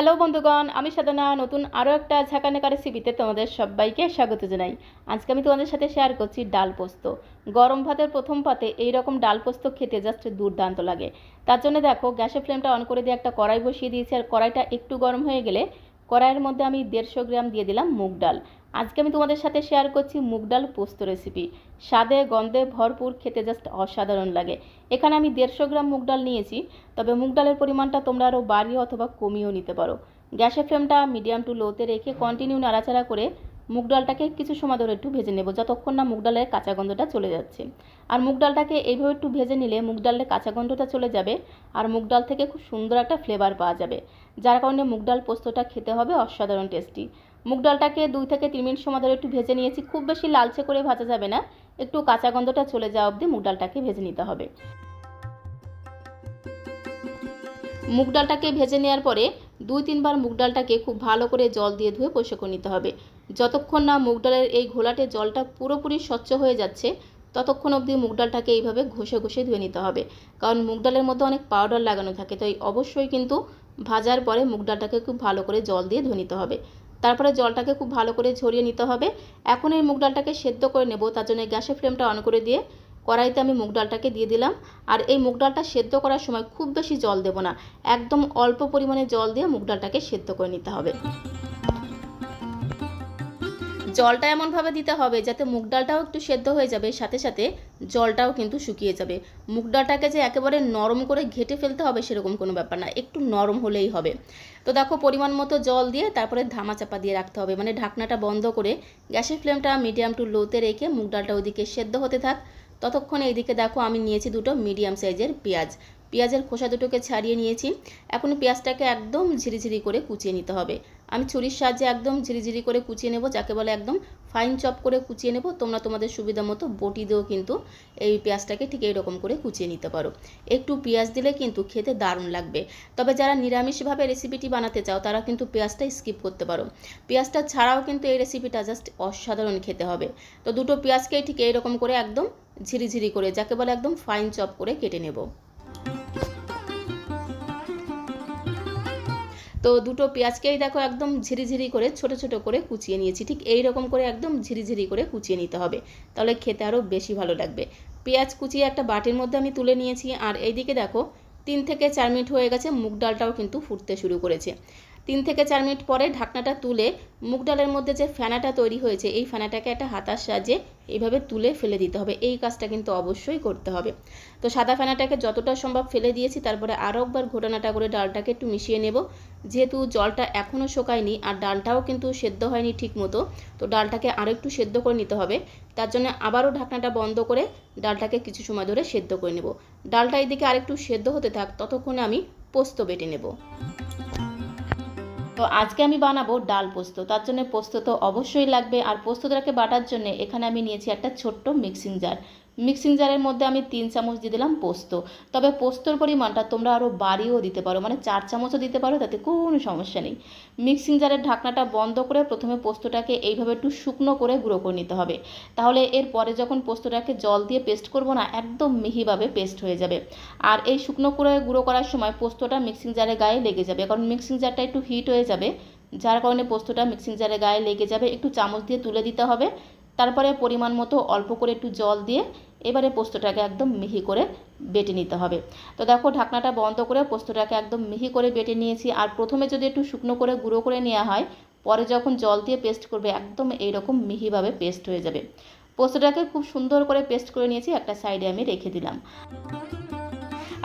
Hello বন্ধুগণ, আমি সাধনা, নতুন আরও একটা ঝাঁকানেকা রেসিপিতে তোমাদের সবাইকে স্বাগত জানাই। আজকে আমি তোমাদের সাথে শেয়ার করছি ডাল পোস্ত। গরম ভাতের প্রথম পাতে এই রকম ডাল পোস্ত খেতে জাস্ট দুর্দান্ত লাগে। তার জন্য দেখো, গ্যাসের ফ্লেমটা অন করে দিয়ে একটা কড়াই বসিয়ে দিয়েছি, আর কড়াইটা একটু গরম হয়ে গেলে কড়াইয়ের মধ্যে আমি দেড়শো গ্রাম দিয়ে দিলাম মুগ ডাল। আজকে আমি তোমাদের সাথে শেয়ার করছি মুগ ডাল পোস্ত রেসিপি স্বাদে, গন্ধে ভরপুর, খেতে জাস্ট অসাধারণ লাগে। এখানে আমি দেড়শো গ্রাম মুগ ডাল নিয়েছি, তবে মুগ ডালের পরিমাণটা তোমরা আরও বাড়িয়ে অথবা কমিয়েও নিতে পারো। গ্যাসের ফ্লেমটা মিডিয়াম টু লোতে রেখে কন্টিনিউ নাড়াচাড়া করে মুগ ডালটাকে কিছু সময় ধরে একটু ভেজে নেব, যতক্ষণ না মুগ ডালের কাঁচা গন্ধটা চলে যাচ্ছে। আর মুগ ডালটাকে এইভাবে একটু ভেজে নিলে মুগ ডালের কাঁচা গন্ধটা চলে যাবে আর মুগ ডাল থেকে খুব সুন্দর একটা ফ্লেভার পাওয়া যাবে। যার কারণে মুগ ডাল পোস্তটা খেতে হবে অসাধারণ টেস্টি মুগ ডালটাকে দুই থেকে তিন মিনিট সময় ধরে একটু ভেজে নিয়েছি, খুব বেশি লালচে করে ভাজা যাবে না, একটু কাঁচা গন্ধটা চলে যাওয়া অবধি মুগ ডালটাকে ভেজে নিতে হবে। মুগ ডালটাকে ভেজে নেওয়ার পরে দুই তিনবার মুগ ডালটাকে খুব ভালো করে জল দিয়ে ধুয়ে পরিষ্কার করে নিতে হবে। যতক্ষণ না মুগ ডালের এই ঘোলাটে জলটা পুরোপুরি স্বচ্ছ হয়ে যাচ্ছে, ততক্ষণ অবধি মুগ ডালটাকে এইভাবে ঘষে ঘষে ধুয়ে নিতে হবে। কারণ মুগ ডালের মধ্যে অনেক পাউডার লাগানো থাকে, তাই অবশ্যই কিন্তু ভাজার পরে মুগ ডালটাকে খুব ভালো করে জল দিয়ে ধুয়ে নিতে হবে। তারপরে জলটাকে খুব ভালো করে ঝরিয়ে নিতে হবে। এখন এই মুগ ডালটাকে সেদ্ধ করে নেব, তার জন্য গ্যাসের ফ্লেমটা অন করে দিয়ে কড়াইতে আমি মুগ ডালটাকে দিয়ে দিলাম। আর এই মুগ ডালটা সেদ্ধ করার সময় খুব বেশি জল দেব না, একদম অল্প পরিমাণে জল দিয়ে মুগ ডালটাকে সেদ্ধ করে নিতে হবে। জলটা এমনভাবে দিতে হবে যাতে মুগ ডালটাও একটু সেদ্ধ হয়ে যাবে, সাথে সাথে জলটাও কিন্তু শুকিয়ে যাবে। মুগ ডালটাকে যে একেবারে নরম করে ঘেটে ফেলতে হবে সেরকম কোনো ব্যাপার না, একটু নরম হলেই হবে। তো দেখো পরিমাণ মতো জল দিয়ে তারপরে ধামা চাপা দিয়ে রাখতে হবে মানে ঢাকনাটা বন্ধ করে গ্যাসের ফ্লেমটা মিডিয়াম টু লোতে রেখে মুগ ডালটা ওদিকে সেদ্ধ হতে থাক। ততক্ষণ এইদিকে দেখো আমি নিয়েছি দুটো মিডিয়াম সাইজের পেঁয়াজ। পেঁয়াজের খোসা দুটোকে ছাড়িয়ে নিয়েছি। এখন পেঁয়াজটাকে একদম ঝিরিঝিরি করে কুচিয়ে নিতে হবে। আমি ছুরির সাহায্যে একদম ঝিরিঝিরি করে কুচিয়ে নেব, যাকে বলে একদম ফাইন চপ করে কুচিয়ে নেব, তোমরা তোমাদের সুবিধা মতো বটি দিয়েও কিন্তু এই পেঁয়াজটাকে ঠিক এইরকম করে কুচিয়ে নিতে পারো। একটু পেঁয়াজ দিলে কিন্তু খেতে দারুণ লাগবে। তবে যারা নিরামিষভাবে রেসিপিটি বানাতে চাও, তারা কিন্তু পেঁয়াজটা স্কিপ করতে পারো। পেঁয়াজটা ছাড়াও কিন্তু এই রেসিপিটা জাস্ট অসাধারণ খেতে হবে। তো দুটো পেঁয়াজকেই ঠিক এইরকম করে একদম ঝিরিঝিরি করে, যাকে বলে একদম ফাইন চপ করে কেটে নেব। তো দুটো পেঁয়াজকেই দেখো একদম ঝিরিঝিরি করে, ছোট ছোট করে কুচিয়ে নিয়েছি। ঠিক এই রকম করে একদম ঝিরিঝিরি করে কুচিয়ে নিতে হবে। তাহলে খেতে আরও বেশি ভালো লাগবে। পেঁয়াজ কুচিয়ে একটা বাটির মধ্যে আমি তুলে নিয়েছি। আর এইদিকে দেখো তিন থেকে চার মিনিট হয়ে গেছে, মুগ ডালটাও কিন্তু ফুটতে শুরু করেছে। তিন থেকে চার মিনিট পরে ঢাকনাটা তুলে মুগ ডালের মধ্যে যে ফেনাটা তৈরি হয়েছে, এই ফেনাটাকে একটা হাতার সাহায্যে এইভাবে তুলে ফেলে দিতে হবে। এই কাজটা কিন্তু অবশ্যই করতে হবে। তো সাদা ফেনাটাকে যতটা সম্ভব ফেলে দিয়েছি, তারপরে আরও একবার ঘোটানাটা করে ডালটাকে একটু মিশিয়ে নেব। যেহেতু জলটা এখনও শোকায়নি আর ডালটাও কিন্তু সেদ্ধ হয়নি ঠিক মতো তো ডালটাকে আরও একটু সেদ্ধ করে নিতে হবে। তার জন্য আবারও ঢাকনাটা বন্ধ করে ডালটাকে কিছু সময় ধরে সেদ্ধ করে নেব। ডালটা এদিকে আরেকটু সেদ্ধ হতে থাক, ততক্ষণে আমি পোস্ত বেটে নেব। তো আজকে আমি বানাবো ডাল পোস্ত। তার জন্য পোস্ত তো অবশ্যই লাগবে। আর পোস্তটাকে বাটার জন্য এখানে আমি নিয়েছি একটা ছোট্ট মিক্সিং জার। মিক্সিং জারের মধ্যে আমি তিন চামচ দিয়ে দিলাম পোস্ত। তবে পোস্তর পরিমাণটা তোমরা আরও বাড়িয়েও দিতে পারো মানে চার চামচও দিতে পারো, তাতে কোনো সমস্যা নেই। মিক্সিং জারের ঢাকনাটা বন্ধ করে প্রথমে পোস্তটাকে এইভাবে একটু শুকনো করে গুঁড়ো করে নিতে হবে। তাহলে এর পরে যখন পোস্তটাকে জল দিয়ে পেস্ট করব না, একদম মিহিভাবে পেস্ট হয়ে যাবে। আর এই শুকনো করে গুঁড়ো করার সময় পোস্তটা মিক্সিং জারে গায়ে লেগে যাবে, কারণ মিক্সিং জারটা একটু হিট হয়ে যাবে, যার কারণে পোস্তটা মিক্সিং জারে গায়ে লেগে যাবে। একটু চামচ দিয়ে তুলে দিতে হবে তারপরে পরিমাণ মতো অল্প করে একটু জল দিয়ে এবারে পোস্তটাকে একদম মিহি করে বেটে নিতে হবে। তো দেখো ঢাকনাটা বন্ধ করে পোস্তটাকে একদম মিহি করে বেটে নিয়েছি। আর প্রথমে যদি একটু শুকনো করে গুঁড়ো করে নেওয়া হয়, পরে যখন জল দিয়ে পেস্ট করবে, একদম এইরকম মিহিভাবে পেস্ট হয়ে যাবে। পোস্তটাকে খুব সুন্দর করে পেস্ট করে নিয়েছি, একটা সাইডে আমি রেখে দিলাম।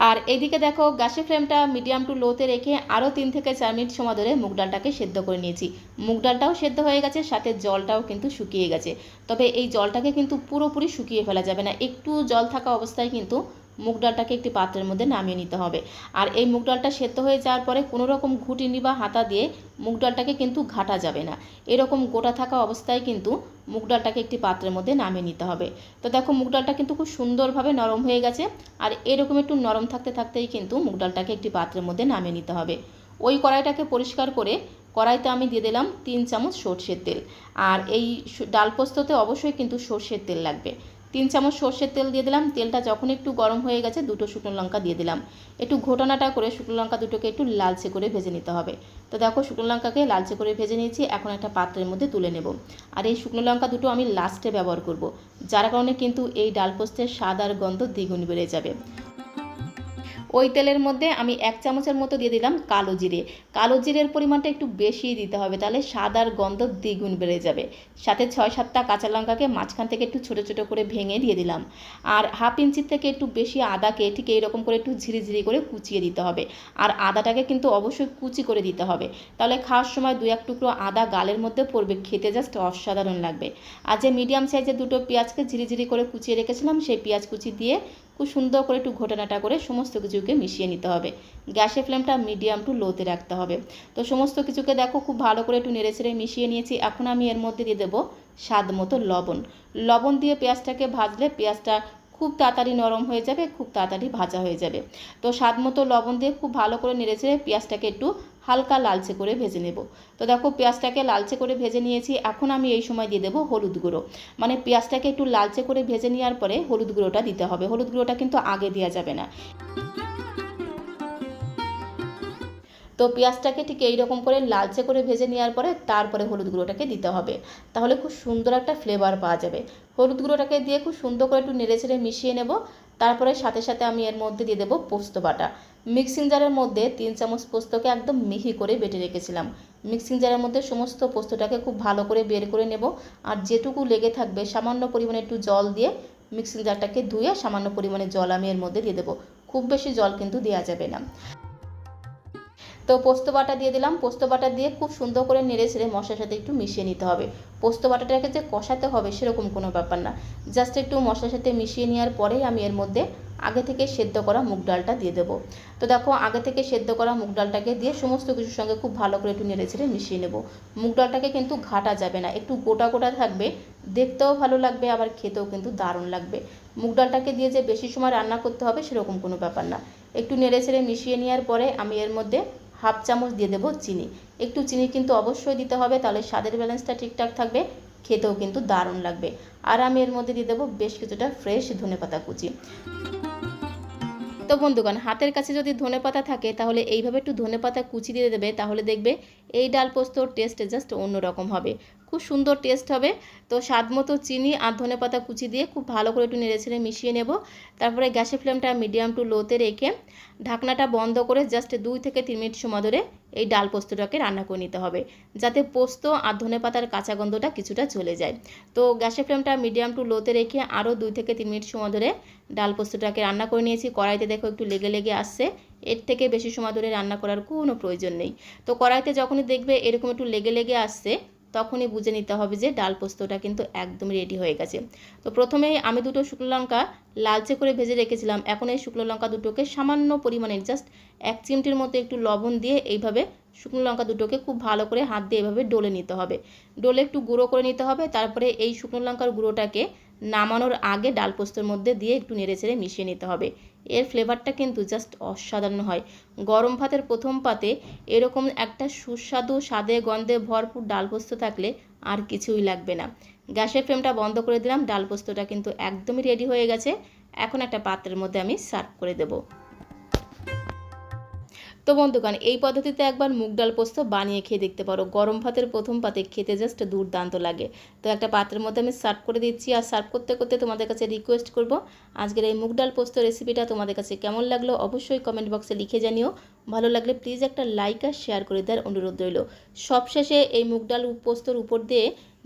আর এইদিকে দেখো, গ্যাসের ফ্লেমটা মিডিয়াম টু লোতে রেখে আরও তিন থেকে চার মিনিট সময় ধরে মুগ ডালটাকে সেদ্ধ করে নিয়েছি। মুগ ডালটাও সেদ্ধ হয়ে গেছে, সাথে জলটাও কিন্তু শুকিয়ে গেছে। তবে এই জলটাকে কিন্তু পুরোপুরি শুকিয়ে ফেলা যাবে না। একটু জল থাকা অবস্থায় কিন্তু মুগ ডালটাকে একটি পাত্রের মধ্যে নামিয়ে নিতে হবে। আর এই মুগ ডালটা সেদ্ধ হয়ে যাওয়ার পরে কোনো রকম ঘুটিনি বা হাতা দিয়ে মুগ ডালটাকে কিন্তু ঘাটা যাবে না। এরকম গোটা থাকা অবস্থায় কিন্তু মুগ ডালটাকে একটি পাত্রের মধ্যে নামিয়ে নিতে হবে। তো দেখো, মুগ ডালটা কিন্তু খুব সুন্দরভাবে নরম হয়ে গেছে। আর এরকম একটু নরম থাকতে থাকতেই কিন্তু মুগ ডালটাকে একটি পাত্রের মধ্যে নামিয়ে নিতে হবে। ওই কড়াইটাকে পরিষ্কার করে কড়াইতে আমি দিয়ে দিলাম তিন চামচ সর্ষের তেল। আর এই ডাল পোস্ততে অবশ্যই কিন্তু সর্ষের তেল লাগবে। তিন চামচ সর্ষের তেল দিয়ে দিলাম। তেলটা যখন একটু গরম হয়ে গেছে, দুটো শুকনো লঙ্কা দিয়ে দিলাম। একটু ঘটনাটা করে শুকনো লঙ্কা দুটোকে একটু লালচে করে ভেজে নিতে হবে। তো দেখো, শুকনো লঙ্কাকে লালচে করে ভেজে নিয়েছি। এখন একটা পাত্রের মধ্যে তুলে নেব। আর এই শুকনো লঙ্কা দুটো আমি লাস্টে ব্যবহার করব। যার কারণে কিন্তু এই ডাল পোস্তের স্বাদ আর গন্ধ দ্বিগুণ বেড়ে যাবে। ওই তেলের মধ্যে আমি এক চামচের মতো দিয়ে দিলাম কালো জিরে। কালো জিরের পরিমাণটা একটু বেশি দিতে হবে, তাহলে স্বাদ আর গন্ধ দ্বিগুণ বেড়ে যাবে। সাথে ছয় সাতটা কাঁচা লঙ্কাকে মাঝখান থেকে একটু ছোটো ছোটো করে ভেঙে দিয়ে দিলাম। আর হাফ ইঞ্চির থেকে একটু বেশি আদাকে ঠিক এইরকম করে একটু ঝিরিঝিরি করে কুচিয়ে দিতে হবে। আর আদাটাকে কিন্তু অবশ্যই কুচি করে দিতে হবে। তাহলে খাওয়ার সময় দু এক টুকরো আদা গালের মধ্যে পড়বে, খেতে জাস্ট অসাধারণ লাগবে। আর যে মিডিয়াম সাইজের দুটো পেঁয়াজকে ঝিরিঝিরি করে কুচিয়ে রেখেছিলাম, সেই পেঁয়াজ কুচি দিয়ে খুব সুন্দর করে একটু ঘোটানাটা করে সমস্ত কিছুকে মিশিয়ে নিতে হবে। গ্যাসের ফ্লেমটা মিডিয়াম টু লোতে রাখতে হবে। তো সমস্ত কিছুকে দেখো খুব ভালো করে একটু নেড়ে ছেড়ে মিশিয়ে নিয়েছি। এখন আমি এর মধ্যে দিয়ে দেবো স্বাদ মতো লবণ। লবণ দিয়ে পেঁয়াজটাকে ভাজলে পেঁয়াজটা খুব তাড়াতাড়ি নরম হয়ে যাবে, খুব তাড়াতাড়ি ভাজা হয়ে যাবে। তো স্বাদ মতো লবণ দিয়ে খুব ভালো করে নেড়ে ছেড়ে পেঁয়াজটাকে একটু হালকা লালচে করে ভেজে নেব। তো দেখো, পেঁয়াজটাকে লালচে করে ভেজে নিয়েছি। এখন আমি এই সময় দিয়ে দেবো হলুদ গুঁড়ো। মানে পেঁয়াজটাকে একটু লালচে করে ভেজে নেওয়ার পরে হলুদ গুঁড়োটা দিতে হবে। হলুদ গুঁড়োটা কিন্তু আগে দেওয়া যাবে না। তো পেঁয়াজটাকে ঠিক এই রকম করে লালচে করে ভেজে নেওয়ার পরে তারপরে হলুদ গুঁড়োটাকে দিতে হবে। তাহলে খুব সুন্দর একটা ফ্লেভার পাওয়া যাবে। হলুদ গুঁড়োটাকে দিয়ে খুব সুন্দর করে একটু নেড়ে ছেড়ে মিশিয়ে নেব। তারপরে সাথে সাথে আমি এর মধ্যে দিয়ে দেবো পোস্ত বাটা। মিক্সিং জারের মধ্যে তিন চামচ পোস্তকে একদম মিহি করে বেটে রেখেছিলাম। মিক্সিং জারের মধ্যে সমস্ত পোস্তটাকে খুব ভালো করে বের করে নেব। আর যেটুকু লেগে থাকবে সামান্য পরিমাণে একটু জল দিয়ে মিক্সিং জারটাকে ধুয়ে সামান্য পরিমাণে জল আমি এর মধ্যে দিয়ে দেবো। খুব বেশি জল কিন্তু দেওয়া যাবে না। তো পোস্ত বাটা দিয়ে দিলাম। পোস্ত বাটা দিয়ে খুব সুন্দর করে নেড়ে ছেড়ে মশলার সাথে একটু মিশিয়ে নিতে হবে। পোস্ত বাটাটাকে যে কষাতে হবে সেরকম কোনো ব্যাপার না। জাস্ট একটু মশলার সাথে মিশিয়ে নেওয়ার পরেই আমি এর মধ্যে আগে থেকে সেদ্ধ করা মুগ ডালটা দিয়ে দেবো। তো দেখো, আগে থেকে সেদ্ধ করা মুগ ডালটাকে দিয়ে সমস্ত কিছুর সঙ্গে খুব ভালো করে একটু নেড়ে ছেড়ে মিশিয়ে নেব। মুগ ডালটাকে কিন্তু ঘাটা যাবে না। একটু গোটা গোটা থাকবে। দেখতেও ভালো লাগবে, আবার খেতেও কিন্তু দারুণ লাগবে। মুগ ডালটাকে দিয়ে যে বেশি সময় রান্না করতে হবে সেরকম কোনো ব্যাপার না। একটু নেড়ে ছেড়ে মিশিয়ে নেওয়ার পরে আমি এর মধ্যে হাফ চামচ দিয়ে দেবো চিনি। একটু চিনি কিন্তু অবশ্যই দিতে হবে, তাহলে স্বাদের ব্যালেন্সটা ঠিকঠাক থাকবে, খেতেও কিন্তু দারুণ লাগবে। আর আমি এর মধ্যে দিয়ে দেবো বেশ কিছুটা ফ্রেশ ধনেপাতা কুচি। তো বন্ধুগণ, হাতের কাছে যদি ধনে পাতা থাকে, তাহলে এইভাবে একটু ধনে পাতা কুচি দিয়ে দেবে, তাহলে দেখবে এই ডাল পোস্তর টেস্ট জাস্ট অন্যরকম হবে। খুব সুন্দর টেস্ট হবে। তো স্বাদ মতো চিনি আর ধনে পাতা কুচি দিয়ে খুব ভালো করে একটু নেড়ে ছেড়ে মিশিয়ে নেব। তারপরে গ্যাসের ফ্লেমটা মিডিয়াম টু লোতে রেখে ঢাকনাটা বন্ধ করে জাস্ট দুই থেকে তিন মিনিট সময় ধরে এই ডাল পোস্তটাকে রান্না করে নিতে হবে। যাতে পোস্ত আর ধনে পাতার কাঁচা গন্ধটা কিছুটা চলে যায়। তো গ্যাসের ফ্লেমটা মিডিয়াম টু লোতে রেখে আরও দুই থেকে তিন মিনিট সময় ধরে ডাল পোস্তটাকে রান্না করে নিয়েছি। কড়াইতে দেখো একটু লেগে লেগে আসছে। এর থেকে বেশি সময় ধরে রান্না করার কোনো প্রয়োজন নেই। তো কড়াইতে যখনই দেখবে এরকম একটু লেগে লেগে আসছে তখনই বুঝে নিতে হবে যে ডাল পোস্তটা কিন্তু একদম রেডি হয়ে গেছে। তো প্রথমেই আমি দুটো শুকনো লঙ্কা লালচে করে ভেজে রেখেছিলাম। এখন এই শুকনো লঙ্কা দুটোকে সামান্য পরিমাণে জাস্ট এক চিমটির মতো একটু লবণ দিয়ে এইভাবে শুকনো লঙ্কা দুটোকে খুব ভালো করে হাত দিয়ে এভাবে ডলে নিতে হবে। ডলে একটু গুঁড়ো করে নিতে হবে, তারপরে এই শুকনো লঙ্কার গুঁড়োটাকে নামানোর আগে ডাল পোস্তর মধ্যে দিয়ে একটু নেড়ে ছেড়ে মিশিয়ে নিতে হবে। এর ফ্লেভারটা কিন্তু জাস্ট অসাধারণ হয়। গরম ভাতের প্রথম পাতে এরকম একটা সুস্বাদু স্বাদে গন্ধে ভরপুর ডাল পোস্ত থাকলে আর কিছুই লাগবে না। গ্যাসের ফ্লেমটা বন্ধ করে দিলাম, ডাল পোস্তটা কিন্তু একদমই রেডি হয়ে গেছে। এখন একটা পাত্রের মধ্যে আমি সার্ভ করে দেবো। তো বন্ধুগণ, এই পদ্ধতিতে একবার মুগ ডাল পোস্ত বানিয়ে খেয়ে দেখতে পারো। গরম ভাতের প্রথম পাতে খেতে জাস্ট দুর্দান্ত লাগে। তো একটা পাত্রের মধ্যে আমি সার্ভ করে দিচ্ছি আর সার্ভ করতে করতে তোমাদের কাছে রিকোয়েস্ট করব, আজকের এই মুগ ডাল পোস্ত রেসিপিটা তোমাদের কাছে কেমন লাগল অবশ্যই কমেন্ট বক্সে লিখে জানিও। ভালো লাগলে প্লিজ একটা লাইক আর শেয়ার করে দেওয়ার অনুরোধ রইল। সবশেষে এই মুগ ডাল পোস্তর উপর দিয়ে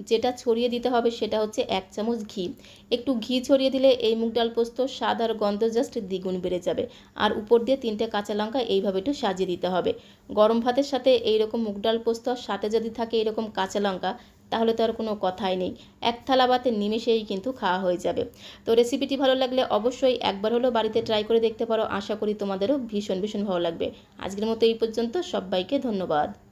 যেটা ছড়িয়ে দিতে হবে সেটা হচ্ছে এক চামচ ঘি। একটু ঘি ছড়িয়ে দিলে এই মুগ ডাল পোস্ত স্বাদ আর গন্ধ জাস্ট দ্বিগুণ বেড়ে যাবে। আর উপর দিয়ে তিনটে কাঁচা লঙ্কা এইভাবে একটু সাজিয়ে দিতে হবে। গরম ভাতের সাথে এইরকম মুগ ডাল পোস্ত সাথে যদি থাকে এরকম কাঁচা লঙ্কা, তাহলে তো আর কোনো কথাই নেই। এক থালা ভাতে নিমেষেই কিন্তু খাওয়া হয়ে যাবে। তো রেসিপিটি ভালো লাগলে অবশ্যই একবার হলেও বাড়িতে ট্রাই করে দেখতে পারো। আশা করি তোমাদেরও ভীষণ ভীষণ ভালো লাগবে। আজকের মতো এই পর্যন্ত। সবাইকে ধন্যবাদ।